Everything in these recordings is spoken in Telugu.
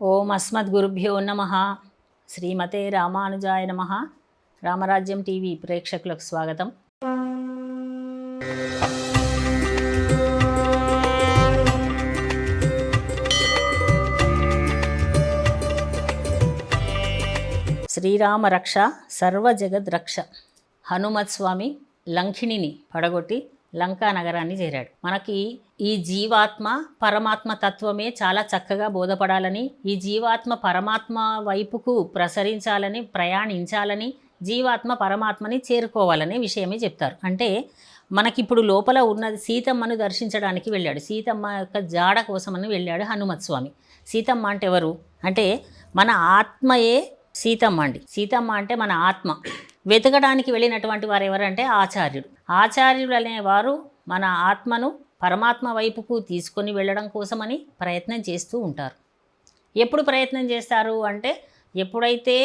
ఓం అస్మద్గురుభ్యో నమ. శ్రీమతే రామానుజాయ నమ. రామరాజ్యం టీవీ ప్రేక్షకులకు స్వాగతం. శ్రీరామ రక్ష సర్వ జగద్ రక్ష హనుమత్ స్వామి లంకిణిని పడగొట్టి లంకా నగరాన్ని చేరాడు. మనకి ఈ జీవాత్మ పరమాత్మ తత్వమే చాలా చక్కగా బోధపడాలని ఈ జీవాత్మ పరమాత్మ వైపుకు ప్రసరించాలని ప్రయాణించాలని జీవాత్మ పరమాత్మని చేరుకోవాలనే విషయమే చెప్తారు. అంటే మనకిప్పుడు లోపల ఉన్నది సీతమ్మను దర్శించడానికి వెళ్ళాడు. సీతమ్మ యొక్క జాడ కోసమని వెళ్ళాడు హనుమత్ స్వామి. సీతమ్మ అంటే ఎవరు? అంటే మన ఆత్మయే సీతమ్మ అండి. సీతమ్మ అంటే మన ఆత్మ. వెతకడానికి వెళ్ళినటువంటి వారు ఎవరంటే ఆచార్యుడు ఆచార్యుడు అనేవారు మన ఆత్మను పరమాత్మ వైపుకు తీసుకొని వెళ్ళడం కోసమని ప్రయత్నం చేస్తూ ఉంటారు. ఎప్పుడు ప్రయత్నం చేస్తారు అంటే ఎప్పుడైతే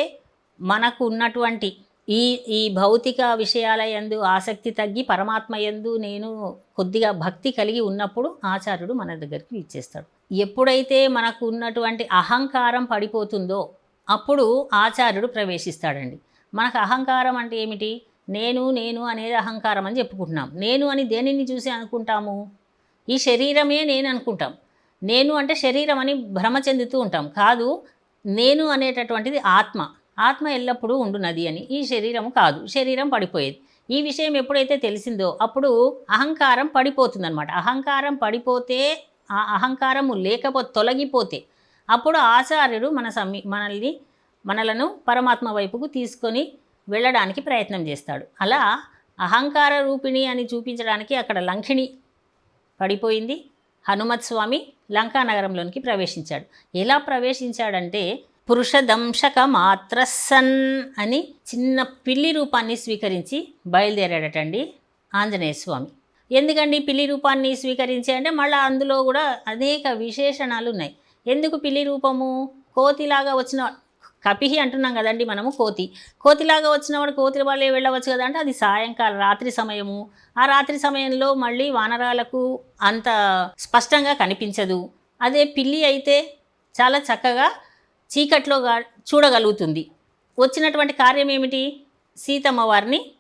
మనకు ఉన్నటువంటి ఈ ఈ భౌతిక విషయాల యందు ఆసక్తి తగ్గి పరమాత్మ యందు నేను కొద్దిగా భక్తి కలిగి ఉన్నప్పుడు ఆచార్యుడు మన దగ్గరికి ఇచ్చేస్తాడు. ఎప్పుడైతే మనకు ఉన్నటువంటి అహంకారం పడిపోతుందో అప్పుడు ఆచార్యుడు ప్రవేశిస్తాడండి. మనకు అహంకారం అంటే ఏమిటి? నేను నేను అనేది అహంకారం అని చెప్పుకుంటున్నాం. నేను అని దేనిని చూసి అనుకుంటాము? ఈ శరీరమే నేను అనుకుంటాం. నేను అంటే శరీరం అని భ్రమ చెందుతూ ఉంటాం. కాదు నేను అనేటటువంటిది ఆత్మ. ఆత్మ ఎల్లప్పుడూ ఉండునది అని. ఈ శరీరం కాదు. శరీరం పడిపోయేది. ఈ విషయం ఎప్పుడైతే తెలిసిందో అప్పుడు అహంకారం పడిపోతుందన్నమాట. అహంకారం పడిపోతే ఆ అహంకారము లేకపోతే తొలగిపోతే అప్పుడు ఆచార్యుడు మన సమీ మనల్ని మనలను పరమాత్మ వైపుకు తీసుకొని వెళ్ళడానికి ప్రయత్నం చేస్తాడు. అలా అహంకార రూపిణి అని చూపించడానికి అక్కడ లంకిణి పడిపోయింది. హనుమత్ స్వామి లంకా నగరంలోనికి ప్రవేశించాడు. ఎలా ప్రవేశించాడంటే పురుషదంశక మాత్రసన్ అని చిన్న పిల్లి రూపాన్ని స్వీకరించి బయలుదేరాడటండి ఆంజనేయ స్వామి. ఎందుకండి పిల్లి రూపాన్ని స్వీకరించి అంటే మళ్ళీ అందులో కూడా అనేక విశేషణాలు ఉన్నాయి ఎందుకు పిల్లి రూపము? కోతిలాగా వచ్చిన కపిహి అంటున్నాం కదండి మనము కోతి. కోతిలాగా వచ్చినవాడు కోతి వాళ్ళే వెళ్ళవచ్చు కదా అంటే అది సాయంకాలం రాత్రి సమయము. ఆ రాత్రి సమయంలో మళ్ళీ వానరాలకు అంత స్పష్టంగా కనిపించదు. అదే పిల్లి అయితే చాలా చక్కగా చీకట్లో చూడగలుగుతుంది. వచ్చినటువంటి కార్యం ఏమిటి? సీతమ్మ వారిని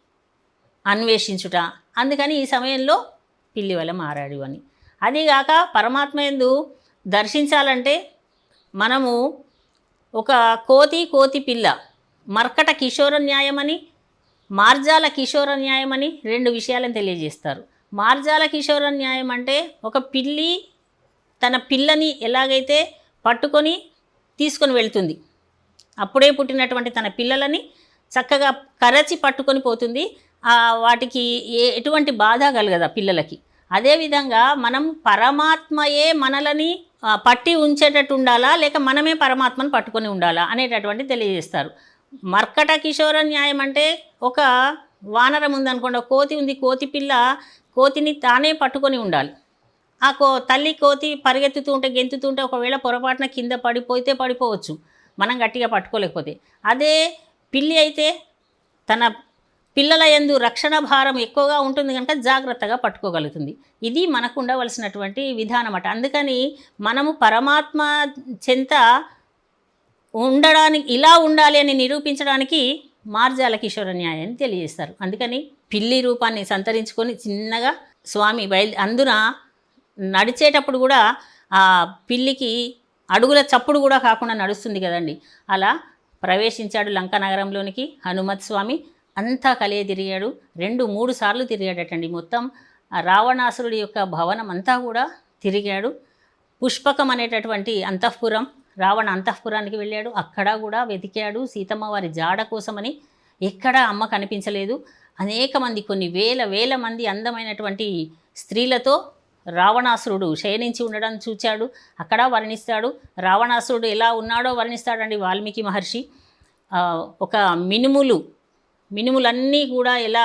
అన్వేషించుట. అందుకని ఈ సమయంలో పిల్లి వల్ల మారాడు అని. అదీగాక పరమాత్మ ఎందు దర్శించాలంటే మనము ఒక కోతి కోతి పిల్ల. మర్కట కిషోర న్యాయమని మార్జాల కిషోర న్యాయమని రెండు విషయాలను తెలియజేస్తారు. మార్జాల కిషోర న్యాయం అంటే ఒక పిల్లి తన పిల్లని ఎలాగైతే పట్టుకొని తీసుకొని వెళ్తుంది అప్పుడే పుట్టినటువంటి తన పిల్లలని చక్కగా కరచి పట్టుకొని పోతుంది. వాటికి ఎటువంటి బాధ కలగదు ఆ పిల్లలకి. అదేవిధంగా మనం పరమాత్మయే మనలని పట్టి ఉంచేటట్టు ఉండాలా? లేక మనమే పరమాత్మను పట్టుకొని ఉండాలా? అనేటటువంటి తెలియజేస్తారు. మర్కట కిషోర న్యాయం అంటే ఒక వానరం ఉందనుకోండి ఒక కోతి ఉంది కోతి పిల్ల కోతిని తానే పట్టుకొని ఉండాలి. ఆ కో తల్లి కోతి పరిగెత్తుతూ ఉంటే గెంతుతూ ఉంటే ఒకవేళ పొరపాటున కింద పడిపోతే పడిపోవచ్చు. మనం గట్టిగా పట్టుకోలేకపోతే. అదే పిల్లి అయితే తన పిల్లల యందు రక్షణ భారం ఎక్కువగా ఉంటుంది కనుక జాగ్రత్తగా పట్టుకోగలుగుతుంది. ఇది మనకు ఉండవలసినటువంటి విధానం అట అందుకని మనము పరమాత్మ చెంత ఉండడానికి ఇలా ఉండాలి అని నిరూపించడానికి మార్జాల కిషోర న్యాయాన్ని తెలియజేస్తారు. అందుకని పిల్లి రూపాన్ని సంతరించుకొని చిన్నగా స్వామి బయలు అందున నడిచేటప్పుడు కూడా ఆ పిల్లికి అడుగుల చప్పుడు కూడా కాకుండా నడుస్తుంది కదండి. అలా ప్రవేశించాడు లంక నగరంలోనికి హనుమత్ స్వామి. అంతా కలియ తిరిగాడు. రెండు మూడు సార్లు తిరిగాడటండి. మొత్తం ఆ రావణాసురుడి యొక్క భవనం అంతా కూడా తిరిగాడు. పుష్పకం అనేటటువంటి అంతఃపురం రావణ అంతఃపురానికి వెళ్ళాడు. అక్కడ కూడా వెతికాడు సీతమ్మ వారి జాడ కోసమని. ఎక్కడా అమ్మ కనిపించలేదు. అనేక మంది కొన్ని వేల వేల మంది అందమైనటువంటి స్త్రీలతో రావణాసురుడు శయనించి ఉండడం చూచాడు. అక్కడ వర్ణిస్తాడు. రావణాసురుడు ఎలా ఉన్నాడో వర్ణిస్తాడండి వాల్మీకి మహర్షి. ఒక మినుములు మినుములన్నీ కూడా ఎలా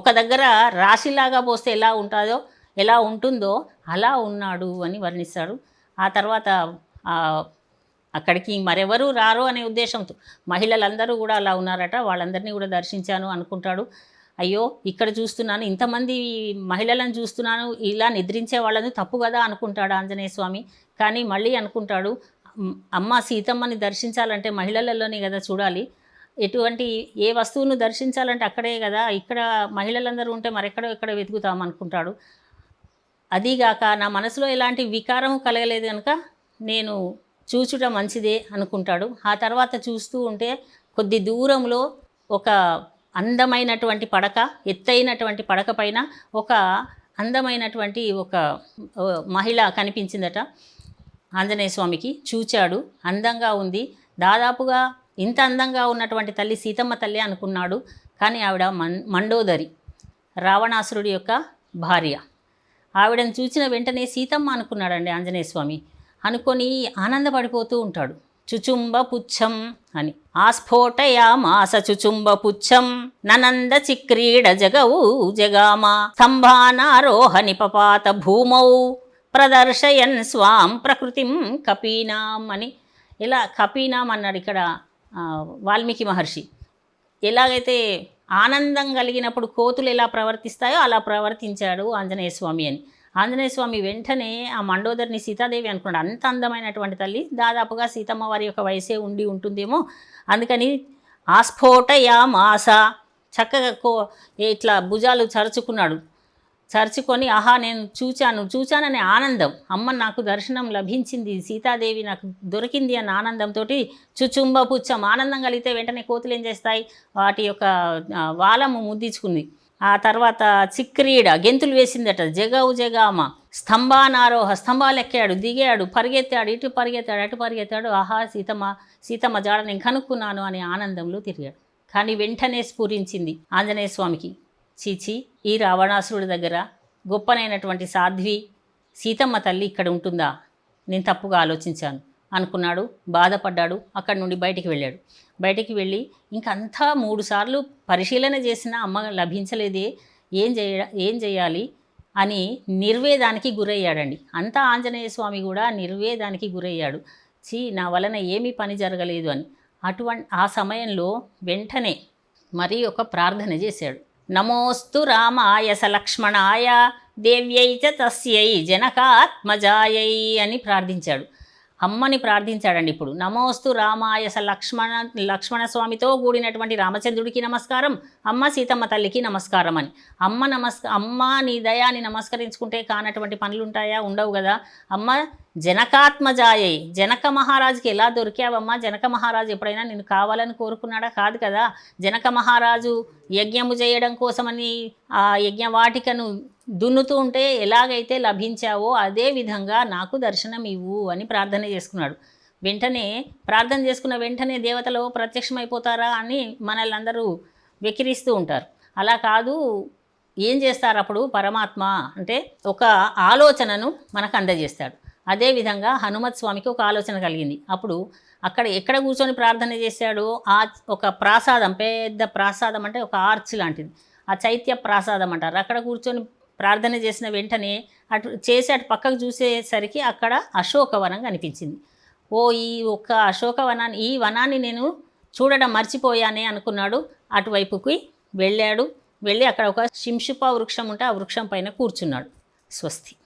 ఒక దగ్గర రాశిలాగా పోస్తే ఎలా ఉంటుందో ఎలా ఉంటుందో అలా ఉన్నాడు అని వర్ణిస్తాడు. ఆ తర్వాత అక్కడికి మరెవరు రారు అనే ఉద్దేశంతో మహిళలందరూ కూడా అలా ఉన్నారట. వాళ్ళందరినీ కూడా దర్శించాను అనుకుంటాడు. అయ్యో ఇక్కడ చూస్తున్నాను ఇంతమంది మహిళలను చూస్తున్నాను ఇలా నిద్రించే వాళ్ళని తప్పు కదా అనుకుంటాడు ఆంజనేయ స్వామి. కానీ మళ్ళీ అనుకుంటాడు అమ్మ సీతమ్మని దర్శించాలంటే మహిళలలోనే కదా చూడాలి. ఎటువంటి ఏ వస్తువును దర్శించాలంటే అక్కడే కదా ఇక్కడ మహిళలందరూ ఉంటే మరెక్కడో ఎక్కడ వెతుకుతాం అనుకుంటాడు. అదీగాక నా మనసులో ఎలాంటి వికారం కలగలేదు కనుక నేను చూచుట మంచిదే అనుకుంటాడు. ఆ తర్వాత చూస్తూ ఉంటే కొద్ది దూరంలో ఒక అందమైనటువంటి పడక ఎత్తైనటువంటి పడక పైన ఒక అందమైనటువంటి ఒక మహిళ కనిపించిందట ఆంజనేయ స్వామికి. చూచాడు అందంగా ఉంది. దాదాపుగా ఇంత అందంగా ఉన్నటువంటి తల్లి సీతమ్మ తల్లి అనుకున్నాడు. కానీ ఆవిడ మన్ మండోదరి రావణాసురుడి యొక్క భార్య. ఆవిడను చూసిన వెంటనే సీతమ్మ అనుకున్నాడండి ఆంజనేయ స్వామి. అనుకొని ఆనందపడిపోతూ ఉంటాడు. చుచుంబ పుచ్చం అని. ఆస్ఫోటయామాస చుచుంబ పుచ్చం ననంద చిక్రీడ జగవు జగామ స్తంభానారోహ నిపపాత భూమౌ ప్రదర్శయన్ స్వాం ప్రకృతిం కపీనాం అని. ఇలా కపీనాం అన్నాడు ఇక్కడ వాల్మీకి మహర్షి. ఎలాగైతే ఆనందం కలిగినప్పుడు కోతులు ఎలా ప్రవర్తిస్తాయో అలా ప్రవర్తించాడు ఆంజనేయ స్వామి అని. ఆంజనేయ స్వామి వెంటనే ఆ మండోదరిని సీతాదేవి అనుకున్నాడు. అంత అందమైనటువంటి తల్లి దాదాపుగా సీతమ్మ వారి యొక్క వయసే ఉండి ఉంటుందేమో. అందుకని ఆస్ఫోటయా మాస చక్కగా కో ఇట్లా భుజాలు చరుచుకున్నాడు. చరుచుకొని ఆహా నేను చూచాను చూచాననే ఆనందం. అమ్మ నాకు దర్శనం లభించింది సీతాదేవి నాకు దొరికింది అన్న ఆనందంతో చుచుంబ పుచ్చం ఆనందం కలిగితే వెంటనే కోతులు ఏం చేస్తాయి? వాటి యొక్క వాలము ముద్దించుకుంది. ఆ తర్వాత చిక్రీడ గెంతులు వేసిందట. జగవు జగామ. స్తంభానారోహ స్తంభాలు ఎక్కాడు దిగాడు పరిగెత్తాడు ఇటు పరిగెత్తాడు అటు పరిగెత్తాడు. ఆహా సీతమ్మ సీతమ్మ జాడ నేను కనుక్కున్నాను అనే ఆనందంలో తిరిగాడు. కానీ వెంటనే స్ఫురించింది ఆంజనేయ స్వామికి చీచి ఈ రావణాసురుడి దగ్గర గొప్పనైనటువంటి సాధ్వి సీతమ్మ తల్లి ఇక్కడ ఉంటుందా? నేను తప్పుగా ఆలోచించాను. అనుకున్నాడు బాధపడ్డాడు అక్కడి నుండి బయటికి వెళ్ళాడు. బయటికి వెళ్ళి ఇంకంతా మూడుసార్లు పరిశీలన చేసిన అమ్మ లభించలేదే ఏం చేయ ఏం చేయాలి అని నిర్వేదానికి గురయ్యాడండి. అంతా ఆంజనేయ స్వామి కూడా నిర్వేదానికి గురయ్యాడు. చీ నా వలన ఏమీ పని జరగలేదు అని. అటువంటి ఆ సమయంలో వెంటనే మరి ఒక ప్రార్థన చేశాడు. నమోస్తు రామాయ సలక్ష్మణాయ దేవ్యై తస్యై జనకాత్మజాయై అని ప్రార్థించాడు. అమ్మని ప్రార్థించాడండి ఇప్పుడు. నమోస్తు రామాయ స లక్ష్మణ లక్ష్మణ స్వామితో కూడినటువంటి రామచంద్రుడికి నమస్కారం అమ్మ సీతమ్మ తల్లికి నమస్కారం అని. అమ్మ నమస్క అమ్మ నీ దయాని నమస్కరించుకుంటే కానటువంటి పనులు ఉంటాయా ఉండవు కదా. అమ్మ జనకాత్మజాయై. జనక మహారాజుకి ఎలా దొరికావమ్మా? జనక మహారాజు ఎప్పుడైనా నేను కావాలని కోరుకున్నాడా? కాదు కదా. జనక మహారాజు యజ్ఞము చేయడం కోసమని ఆ యజ్ఞవాటికను దున్నుతూ ఉంటే ఎలాగైతే లభించావో అదే విధంగా నాకు దర్శనం ఇవ్వు అని ప్రార్థన చేసుకున్నాడు. వెంటనే ప్రార్థన చేసుకున్న వెంటనే దేవతలు ప్రత్యక్షమైపోతారా అని మనల్ని అందరూ వెకిరిస్తూ ఉంటారు. అలా కాదు ఏం చేస్తారు అప్పుడు పరమాత్మ అంటే ఒక ఆలోచనను మనకు అందజేస్తాడు. అదేవిధంగా హనుమత్ స్వామికి ఒక ఆలోచన కలిగింది. అప్పుడు అక్కడ ఎక్కడ కూర్చొని ప్రార్థన చేశాడు ఆ ఒక ప్రాసాదం పెద్ద ప్రాసాదం అంటే ఒక ఆర్చ్ లాంటిది. ఆ చైత్య ప్రాసాదం అంటారు. అక్కడ కూర్చొని ప్రార్థన చేసిన వెంటనే అటు చేసి అటు పక్కకు చూసేసరికి అక్కడ అశోకవనం కనిపించింది. ఓ ఈ ఒక్క అశోకవనాన్ని ఈ వనాన్ని నేను చూడడం మర్చిపోయానే అనుకున్నాడు. అటువైపుకి వెళ్ళాడు. వెళ్ళి అక్కడ ఒక శింషుప వృక్షం ఉంటే ఆ వృక్షం పైన కూర్చున్నాడు. స్వస్తి.